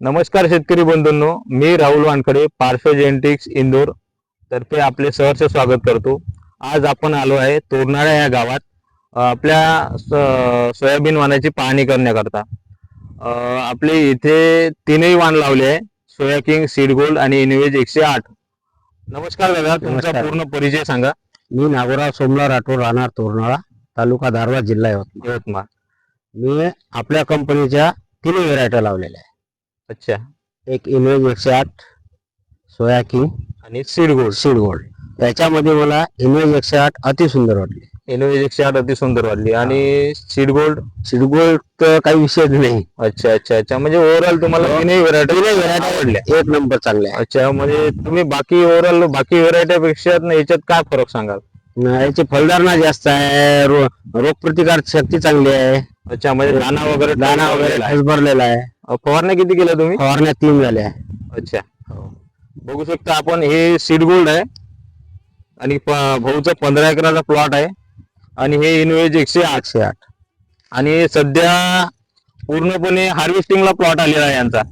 नमस्कार शेतकरी बंधूंनो मी राहुल वानखडे पार्श्व जेनेटिक्स इंदोर तर्फे आपले सहर्ष स्वागत करतो. आज आपण आलो आहे तोरणाळा या गावात आपल्या सोयाबीन वाणाची पाहणी करण्याकरता. आपले इथे तीनही वाण लावले आहे सोया किंग सीड गोल्ड आणि इनवेज एकशे आठ. नमस्कार दादा तुमचा. पूर्ण परिचय सांगा. मी नागोराव सोमला राठोड राहणार तोरणाळा तालुका धारवाड जिल्हा यवतमाळ. यवतमाळ. मी आपल्या कंपनीच्या तिन्ही व्हेरायट्या लावलेल्या आहे अच्छा. एक इनवेज एकशे आठ सोया किंग आणि सीड गोल्ड. Seed gold. याच्यामध्ये मला इनवेज एकशे आठ अति सुंदर वाटली. इनवेज एकशे आठ अति सुंदर वाढली आणि सीड गोल्ड? सीड गोल्ड तर काही विषय नाही. अच्छा अच्छा अच्छा. म्हणजे ओव्हरऑल तुम्हाला तीनही व्हरायटी तिन्ही व्हेरायट्या आवडल्या. एक नंबर चांगल्या. अच्छा म्हणजे तुम्ही बाकी ओव्हरऑल बाकी व्हरायटी पेक्षा याच्यात काय फरक सांगाल? याची फलधारणा जास्त आहे. रोगप्रतिकार शक्ती चांगली आहे. अच्छा म्हणजे दाना वगैरे दाना वगैरे भरलेला आहे. फवारण्या किती केल्या तुम्ही? फवारण्या तीन झाल्या. अच्छा. बघू शकता आपण हे सीड गोल्ड आहे. आणि भाऊचा पंधरा एकराचा प्लॉट आहे. आणि हे इनवेज एकशे आठ. एकशे आठ. आणि सध्या पूर्णपणे हार्वेस्टिंगला प्लॉट आलेला आहे यांचा.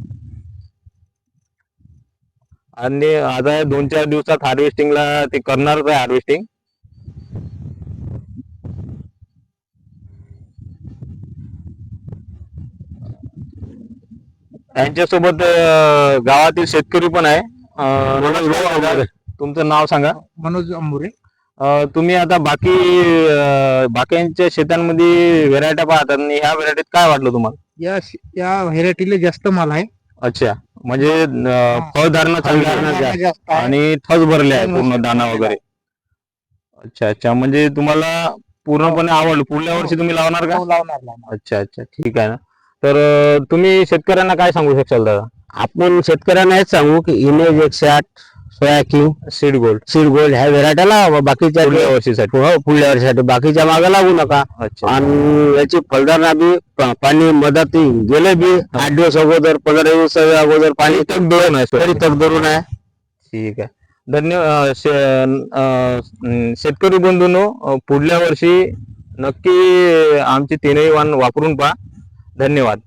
आणि आता दोन चार दिवसात हार्वेस्टिंगला ते करणारच आहे हार्वेस्टिंग त्यांच्यासोबत गावातील शेतकरी पण आहे. तुमचं नाव सांगा. मनोज अंबुरे तुम्ही आता बाकी बाकीच्या शेतांमध्ये व्हेरायट्या पाहतात आणि ह्या व्हेरायटीत काय वाटलं तुम्हाला? या या व्हेरायटीला जास्त माल आहे. अच्छा. म्हणजे फळधारणा चांगली. आणि ठस भरले आहे पूर्ण. दाना वगैरे. अच्छा अच्छा. म्हणजे तुम्हाला पूर्णपणे आवडलं पुढल्या वर्षी तुम्ही लावणार का? हो, लावणार लावणार. अच्छा अच्छा. ठीक आहे ना. तर तुम्ही शेतकऱ्यांना काय सांगू शकाल दादा? आपण शेतकऱ्यांना हेच सांगू की इनवेज एकशे आठ soya king seed gold seed gold ह्या व्हेरायट्या लावा बाकीच्या पुढल्या वर्षीसाठी. हो पुढल्या वर्षासाठी. बाकीच्या मागे लागू नका. आणि याची फलधारणा बी पाणी मदत गेले बी. आठ दिवस अगोदर पंधरा दिवस अगोदर पाणी तक दोन आहे तरी तक धरून आहे. ठीक आहे. धन्यवाद शेतकरी बंधूंनो पुढल्या वर्षी नक्की आमची तीनही वाण वापरून पहा. धन्यवाद.